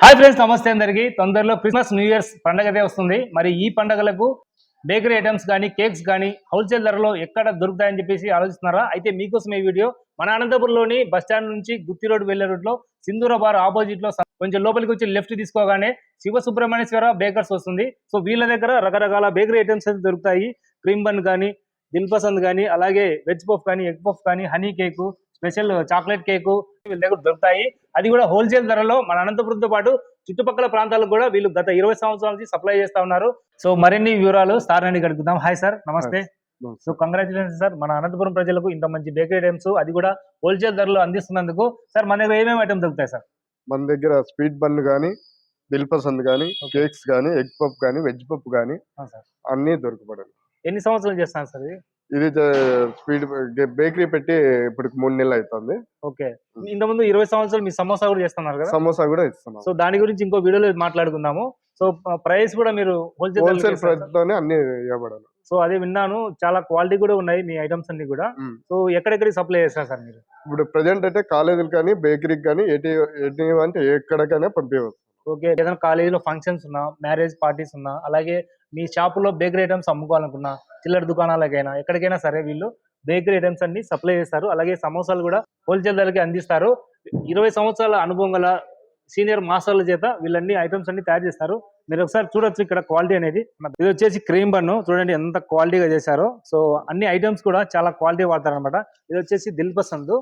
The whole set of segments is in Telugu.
హాయ్ ఫ్రెండ్స్ నమస్తే అందరికి. తొందరలో క్రిస్మస్ న్యూ ఇయర్స్ పండగ అయితే వస్తుంది. మరి ఈ పండగలకు బేకరీ ఐటమ్స్ కానీ కేక్స్ కానీ హోల్సేల్ ధరలో ఎక్కడ దొరుకుతాయని చెప్పేసి ఆలోచిస్తున్నారా? అయితే మీకోసం ఈ వీడియో మన అనంతపురంలోని బస్ స్టాండ్ నుంచి గుత్తి రోడ్ వెళ్ళే రూట్లో సింధూర బార్ ఆపోజిట్లో కొంచెం లోపలికి వచ్చి లెఫ్ట్ తీసుకోగానే శివ సుబ్రహ్మణ్యేశ్వర బేకర్స్ వస్తుంది. సో వీళ్ళ దగ్గర రకరకాల బేకరీ ఐటమ్స్ అయితే దొరుకుతాయి. క్రీమ్ బన్ కానీ దిల్ పసంద్ కానీ అలాగే వెజ్ పఫ్ కానీ ఎగ్ పఫ్ కానీ honey cake special chocolate cake వీళ్ళ దగ్గర దొరుకుతాయి. అది కూడా హోల్సేల్ ధరలో మన అనంతపురంతో పాటు చుట్టుపక్కల ప్రాంతాలకు కూడా వీళ్ళు గత ఇరవై సంవత్సరాల నుంచి సప్లై చేస్తా ఉన్నారు. సో మరిన్ని వివరాలు సార్ అని అడుగుదాం. హాయ్ సార్ నమస్తే. సో కంగ్రాచులేషన్ సార్ మన అనంతపురం ప్రజలకు ఇంత మంచి బేకరీ ఐటమ్స్ అది కూడా హోల్సేల్ ధరలో అందిస్తున్నందుకు సార్ మన దగ్గర ఏమేమి ఐటమ్స్ దొరుకుతాయి సార్? మన దగ్గర స్వీట్ బన్ కానీ దిల్ పసంద్ కానీ కేక్స్ కానీ ఎగ్ పప్ కానీ వెజ్ పప్ కానీ సార్. అన్నీ దొరకబడను ఎన్ని సంవత్సరాలు చేస్తాను సార్ ఇది? ఇది స్వీట్ బేకరీ పెట్టి ఇప్పుడు మూడు నెలలు అవుతుంది ఓకే. ఇంతకుముందు ఇరవై సంవత్సరాలు మీ సమోసా కూడా చేస్తున్నారు కదా? సమోసా కూడా ఇస్తున్నాం సో దాని గురించి ఇంకో వీడియోలో మాట్లాడుకుందాము. సో ప్రైస్ కూడా మీరు హోల్సేల్ ప్రైస్ తోనే అన్ని ఇవ్వబడను సో అదే విన్నాను. చాలా క్వాలిటీ కూడా ఉన్నాయి మీ ఐటమ్స్ అన్ని కూడా. సో ఎక్కడెక్కడికి సప్లై చేస్తారు సార్ మీరు? ఇప్పుడు ప్రజెంట్ అయితే కాలేజీలు కానీ బేకరీకి కానీ ఎటు ఎటు అంటే ఎక్కడికైనా పంపించవచ్చు ఓకే. ఏదైనా కాలేజీలో ఫంక్షన్స్ ఉన్నా మ్యారేజ్ పార్టీస్ ఉన్నా అలాగే మీ షాపులో బేకరీ ఐటమ్స్ అమ్ముకోవాలనుకున్నా చిల్లర దుకాణాలకైనా ఎక్కడికైనా సరే వీళ్ళు బేకరీ ఐటమ్స్ అన్ని సప్లై చేస్తారు. అలాగే సమోసాలు కూడా హోల్సేల్ ధరకి అందిస్తారు. ఇరవై సంవత్సరాల అనుభవం గల సీనియర్ మాస్టర్ల చేత వీళ్ళన్ని ఐటమ్స్ అన్ని తయారు చేస్తారు. మీరు ఒకసారి చూడొచ్చు ఇక్కడ క్వాలిటీ అనేది. ఇది వచ్చేసి క్రీమ్ బన్ను. చూడండి ఎంత క్వాలిటీగా చేశారో. సో అన్ని ఐటమ్స్ కూడా చాలా క్వాలిటీ వాడతారు అనమాట ఇది వచ్చేసి దిల్ పసంద్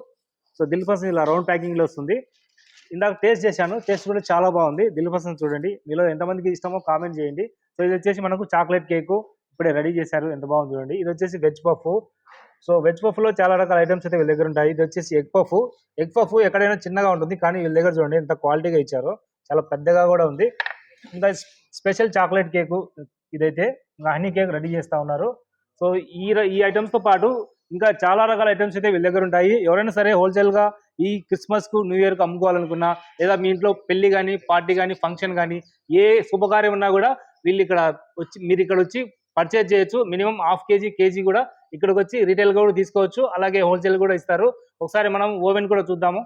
సో దిల్ పసంద్ ఇలా రౌండ్ ప్యాకింగ్లో వస్తుంది. ఇందాక టేస్ట్ చేశాను. టేస్ట్ కూడా చాలా బాగుంది. దిల్ పసంద్ చూడండి. మీలో ఎంతమందికి ఇష్టమో కామెంట్ చేయండి. సో ఇది వచ్చేసి మనకు చాక్లెట్ కేక్ ఇప్పుడే రెడీ చేశారు. ఎంత బాగుంది చూడండి. ఇది వచ్చేసి వెజ్ పఫ్ సో వెజ్ పఫ్లో చాలా రకాల ఐటమ్స్ అయితే వీళ్ళ దగ్గర ఉంటాయి. ఇది వచ్చేసి ఎగ్ పఫ్ ఎగ్ పఫ్ ఎక్కడైనా చిన్నగా ఉంటుంది. కానీ వీళ్ళ దగ్గర చూడండి ఎంత క్వాలిటీగా ఇచ్చారో. చాలా పెద్దగా కూడా ఉంది. ఇంకా స్పెషల్ చాక్లెట్ కేక్ ఇదైతే ఇంకా హనీ కేక్ రెడీ చేస్తూ ఉన్నారు. సో ఈ ఈ ఐటమ్స్తో పాటు ఇంకా చాలా రకాల ఐటమ్స్ అయితే వీళ్ళ దగ్గర ఉంటాయి. ఎవరైనా సరే హోల్సేల్గా ఈ క్రిస్మస్కు న్యూ ఇయర్కు అమ్ముకోవాలనుకున్నా లేదా మీ ఇంట్లో పెళ్ళి కానీ పార్టీ కానీ ఫంక్షన్ కానీ ఏ శుభకార్యం ఉన్నా కూడా వీళ్ళు ఇక్కడ వచ్చి మీరు ఇక్కడ వచ్చి పర్చేజ్ చేయొచ్చు. మినిమం హాఫ్ కేజీ కేజీ కూడా ఇక్కడికి వచ్చి రీటైల్గా కూడా తీసుకోవచ్చు. అలాగే హోల్సేల్ కూడా ఇస్తారు. ఒకసారి మనం ఓవెన్ కూడా చూద్దాము.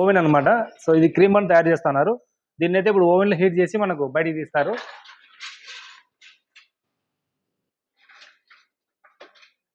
ఓవెన్ అన్నమాట. సో ఇది క్రీమ్ బన్ తయారు చేస్తున్నారు. దీన్ని అయితే ఇప్పుడు ఓవెన్లో హీట్ చేసి మనకు బయటికి తీస్తారు.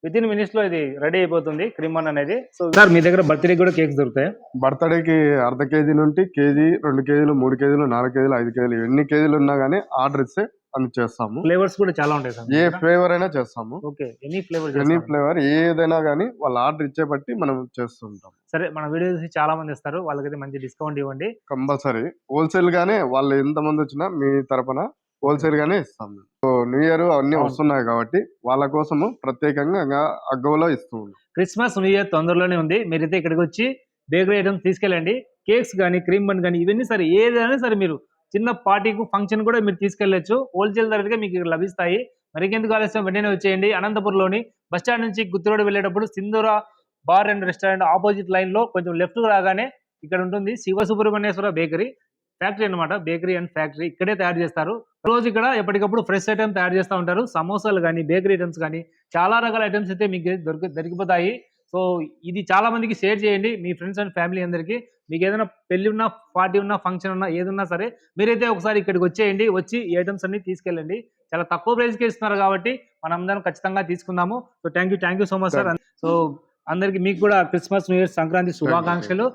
విత్ ఇన్ మినిట్స్లో ఇది రెడీ అయిపోతుంది క్రీమ్ బన్ అనేది. సో సార్ మీ దగ్గర బర్త్డే కూడా కేక్స్ దొరుకుతాయి? బర్త్డేకి అర్ధ కేజీ నుండి కేజీ రెండు కేజీలు మూడు కేజీలు నాలుగు కేజీలు ఐదు కేజీలు ఎన్ని కేజీలు ఉన్నా కానీ ఆర్డర్ ఇస్తే అన్ని చేస్తాము ఫ్లేవర్స్ కూడా చాలా ఉంటాయి సార్ ఏ ఫ్లేవర్ అయినా చేస్తాము. Okay any flavour any flavour ఏదైనా కానీ వాళ్ళ ఆర్డర్ ఇచ్చే బట్టి మనం చేస్తుంటాం సరే మన వీడియో చూసి చాలా మంది ఇస్తారు వాళ్ళకైతే మంచి డిస్కౌంట్ ఇవ్వండి. కంపల్సరీ. హోల్సేల్ గానే వాళ్ళు ఎంత మంది వచ్చినా మీ తరపున హోల్సేల్ గానే ఇస్తాం మేము. సో న్యూ ఇయర్ అన్ని అవును. వస్తున్నాయి కాబట్టి వాళ్ళ కోసము ప్రత్యేకంగా అగ్గవలో ఇస్తూ ఉన్నాం. క్రిస్మస్ న్యూ ఇయర్ తొందరలోనే ఉంది. మీరైతే ఇక్కడికి వచ్చి బేకరీ ఐటమ్స్ తీసుకెళ్ళండి. కేక్స్ కానీ క్రీమ్ బన్ కానీ ఇవన్నీ సరే ఏదైనా సరే మీరు చిన్న పార్టీకి ఫంక్షన్ కూడా మీరు తీసుకెళ్ళచ్చు. హోల్సేల్ ధరకే మీకు ఇక్కడ లభిస్తాయి. మరి ఇంకెందుకు ఆలస్యం? వెంటనే వచ్చేయండి. అనంతపురంలోని బస్ స్టాండ్ నుంచి గుత్తిరోడ్ వెళ్ళేటప్పుడు సింధూర బార్ అండ్ రెస్టారెంట్ ఆపోజిట్ లైన్లో కొంచెం లెఫ్ట్ రాగానే ఇక్కడ ఉంటుంది శివ సుబ్రహ్మణ్యేశ్వర బేకరీ. ఫ్యాక్టరీ అన్నమాట బేకరీ అండ్ ఫ్యాక్టరీ ఇక్కడే తయారు చేస్తారు. రోజు ఇక్కడ ఎప్పటికప్పుడు ఫ్రెష్ ఐటమ్ తయారు చేస్తూ ఉంటారు. సమోసాలు కానీ బేకరీ ఐటమ్స్ కానీ చాలా రకాల ఐటమ్స్ అయితే మీకు దొరికి దొరికిపోతాయి. సో ఇది చాలా మందికి షేర్ చేయండి. మీ ఫ్రెండ్స్ అండ్ ఫ్యామిలీ అందరికీ. మీకు ఏదైనా పెళ్ళి ఉన్నా పార్టీ ఉన్నా ఫంక్షన్ ఉన్నా ఏదున్నా సరే మీరైతే ఒకసారి ఇక్కడికి వచ్చేయండి. వచ్చి ఈ ఐటమ్స్ అన్ని తీసుకెళ్ళండి. చాలా తక్కువ ప్రైస్కి ఇస్తున్నారు కాబట్టి మనం అందరం ఖచ్చితంగా తీసుకుందాము. So thank you thank you so much sir. So అందరికి మీకు కూడా క్రిస్మస్ న్యూ ఇయర్ సంక్రాంతి శుభాకాంక్షలు.